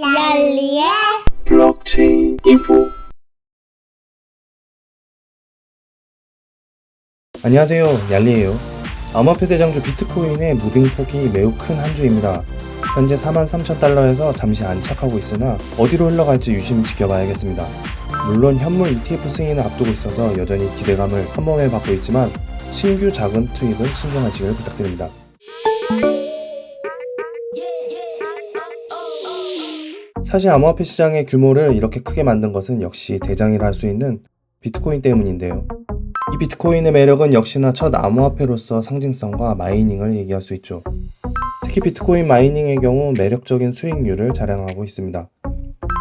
얄리의 블록체인 인포. 안녕하세요 얄리에요. 암호화폐 대장주 비트코인의 무빙폭이 매우 큰 한 주입니다. 현재 43,000달러에서 잠시 안착하고 있으나 어디로 흘러갈지 유심히 지켜봐야겠습니다. 물론 현물 ETF 승인을 앞두고 있어서 여전히 기대감을 한 몸에 받고 있지만 신규 자금 투입은 신중하시길 부탁드립니다 사실 암호화폐 시장의 규모를 이렇게 크게 만든 것은 역시 대장이라 할 수 있는 비트코인 때문인데요 이 비트코인의 매력은 역시나 첫 암호화폐로서 상징성과 마이닝을 얘기할 수 있죠. 특히 비트코인 마이닝의 경우 매력적인 수익률을 자랑하고 있습니다.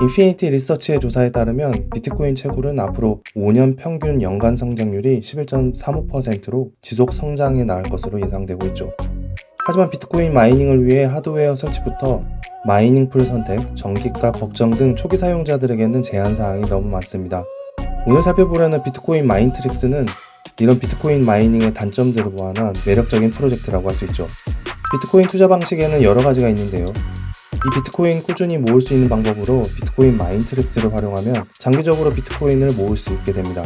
인피니티 리서치의 조사에 따르면 비트코인 채굴은 앞으로 5년 평균 연간 성장률이 11.35%로 지속 성장해 나갈 것으로 예상되고 있죠. 하지만 비트코인 마이닝을 위해 하드웨어 설치부터 마이닝 풀 선택, 전기가 걱정 등 초기 사용자들에게는 제한 사항이 너무 많습니다. 오늘 살펴보려는 비트코인 마인트릭스는 이런 비트코인 마이닝의 단점들을 보완한 매력적인 프로젝트라고 할 수 있죠. 비트코인 투자 방식에는 여러 가지가 있는데요. 이 비트코인 꾸준히 모을 수 있는 방법으로 비트코인 마인트릭스를 활용하면 장기적으로 비트코인을 모을 수 있게 됩니다.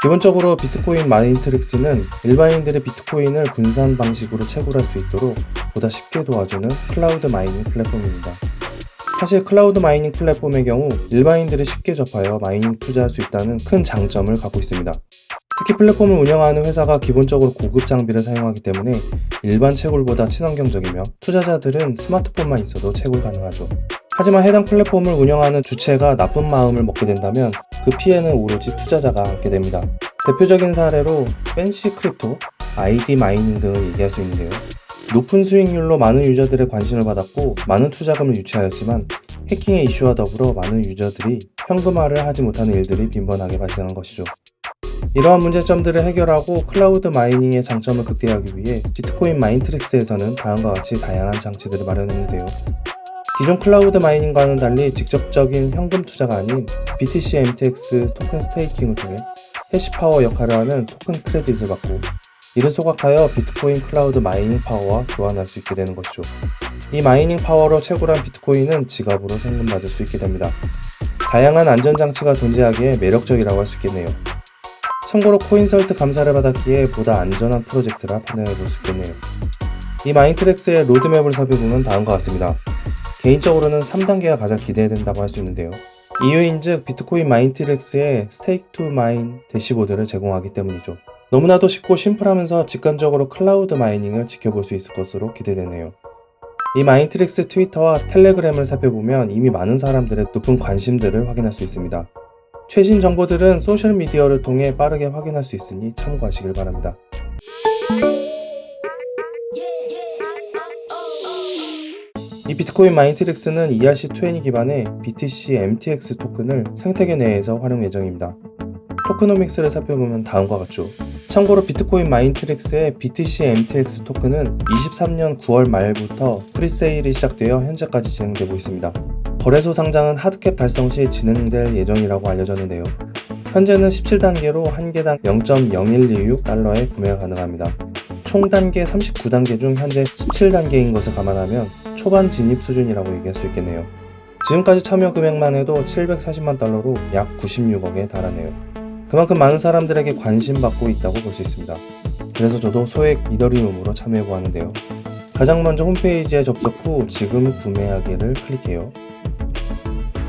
기본적으로 비트코인 마인트릭스는 일반인들의 비트코인을 분산 방식으로 채굴할 수 있도록 보다 쉽게 도와주는 클라우드 마이닝 플랫폼입니다. 사실 클라우드 마이닝 플랫폼의 경우 일반인들이 쉽게 접하여 마이닝 투자할 수 있다는 큰 장점을 갖고 있습니다. 특히 플랫폼을 운영하는 회사가 기본적으로 고급 장비를 사용하기 때문에 일반 채굴보다 친환경적이며 투자자들은 스마트폰만 있어도 채굴 가능하죠. 하지만 해당 플랫폼을 운영하는 주체가 나쁜 마음을 먹게 된다면 그 피해는 오로지 투자자가 안게 됩니다. 대표적인 사례로 팬시 크립토, 아이디 마이닝 등을 얘기할 수 있는데요. 높은 수익률로 많은 유저들의 관심을 받았고 많은 투자금을 유치하였지만 해킹의 이슈와 더불어 많은 유저들이 현금화를 하지 못하는 일들이 빈번하게 발생한 것이죠. 이러한 문제점들을 해결하고 클라우드 마이닝의 장점을 극대화하기 위해 비트코인 마인트릭스에서는 다음과 같이 다양한 장치들을 마련했는데요. 기존 클라우드 마이닝과는 달리 직접적인 현금 투자가 아닌 BTC MTX 토큰 스테이킹을 통해 해시파워 역할을 하는 토큰 크레딧을 받고 이를 소각하여 비트코인 클라우드 마이닝 파워와 교환할 수 있게 되는 것이죠. 이 마이닝 파워로 채굴한 비트코인은 지갑으로 송금받을 수 있게 됩니다. 다양한 안전장치가 존재하기에 매력적이라고 할 수 있겠네요. 참고로 코인설트 감사를 받았기에 보다 안전한 프로젝트라 판단해 볼 수 있겠네요. 이 마인트렉스의 로드맵을 살펴보면 다음과 같습니다. 개인적으로는 3단계가 가장 기대된다고 할 수 있는데요. 이유인즉 비트코인 마인트렉스의 스테이크 투 마인 대시보드를 제공하기 때문이죠. 너무나도 쉽고 심플하면서 직관적으로 클라우드 마이닝을 지켜볼 수 있을 것으로 기대되네요. 이 마인트릭스 트위터와 텔레그램을 살펴보면 이미 많은 사람들의 높은 관심들을 확인할 수 있습니다. 최신 정보들은 소셜미디어를 통해 빠르게 확인할 수 있으니 참고하시길 바랍니다. 이 비트코인 마인트릭스는 ERC20 기반의 BTC MTX 토큰을 생태계 내에서 활용 예정입니다. 토크노믹스를 살펴보면 다음과 같죠. 참고로 비트코인 마인트릭스의 BTC MTX 토큰은 23년 9월 말부터 프리세일이 시작되어 현재까지 진행되고 있습니다. 거래소 상장은 하드캡 달성 시 진행될 예정이라고 알려졌는데요. 현재는 17단계로 한 개당 0.0126달러에 구매가 가능합니다. 총 단계 39단계 중 현재 17단계인 것을 감안하면 초반 진입 수준이라고 얘기할 수 있겠네요. 지금까지 참여 금액만 해도 740만 달러로 약 96억에 달하네요. 그만큼 많은 사람들에게 관심 받고 있다고 볼 수 있습니다. 그래서 저도 소액 이더리움으로 참여해보 하는데요. 가장 먼저 홈페이지에 접속 후 지금 구매하기를 클릭해요.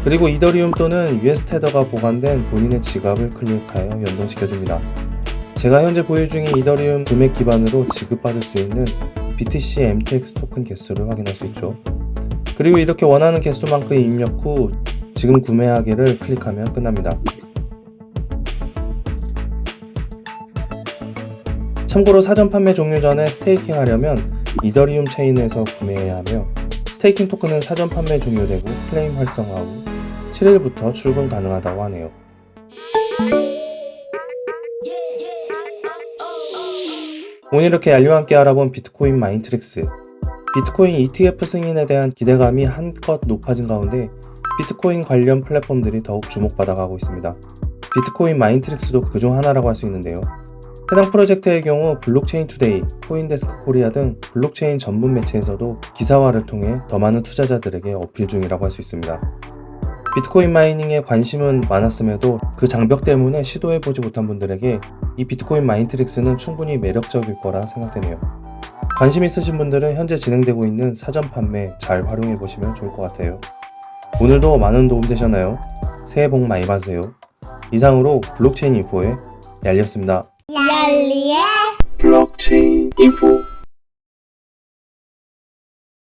그리고 이더리움 또는 US 테더가 보관된 본인의 지갑을 클릭하여 연동시켜줍니다. 제가 현재 보유 중인 이더리움 금액 기반으로 지급받을 수 있는 BTC MTX 토큰 개수를 확인할 수 있죠. 그리고 이렇게 원하는 개수만큼 입력 후 지금 구매하기를 클릭하면 끝납니다. 참고로 사전 판매 종료 전에 스테이킹 하려면 이더리움 체인에서 구매해야 하며 스테이킹 토큰은 사전 판매 종료되고 클레임 활성화 후 7일부터 출금 가능하다고 하네요. 오늘 이렇게 얄리와 함께 알아본 비트코인 마인트릭스 비트코인 ETF 승인에 대한 기대감이 한껏 높아진 가운데 비트코인 관련 플랫폼들이 더욱 주목받아가고 있습니다. 비트코인 마인트릭스도 그중 하나라고 할 수 있는데요. 해당 프로젝트의 경우 블록체인 투데이, 코인데스크 코리아 등 블록체인 전문 매체에서도 기사화를 통해 더 많은 투자자들에게 어필 중이라고 할 수 있습니다. 비트코인 마이닝에 관심은 많았음에도 그 장벽 때문에 시도해보지 못한 분들에게 이 비트코인 마인트릭스는 충분히 매력적일 거라 생각되네요. 관심 있으신 분들은 현재 진행되고 있는 사전 판매 잘 활용해 보시면 좋을 것 같아요. 오늘도 많은 도움 되셨나요? 새해 복 많이 받으세요. 이상으로 블록체인 인포의 얄리였습니다. 얄리의 Blockchain Info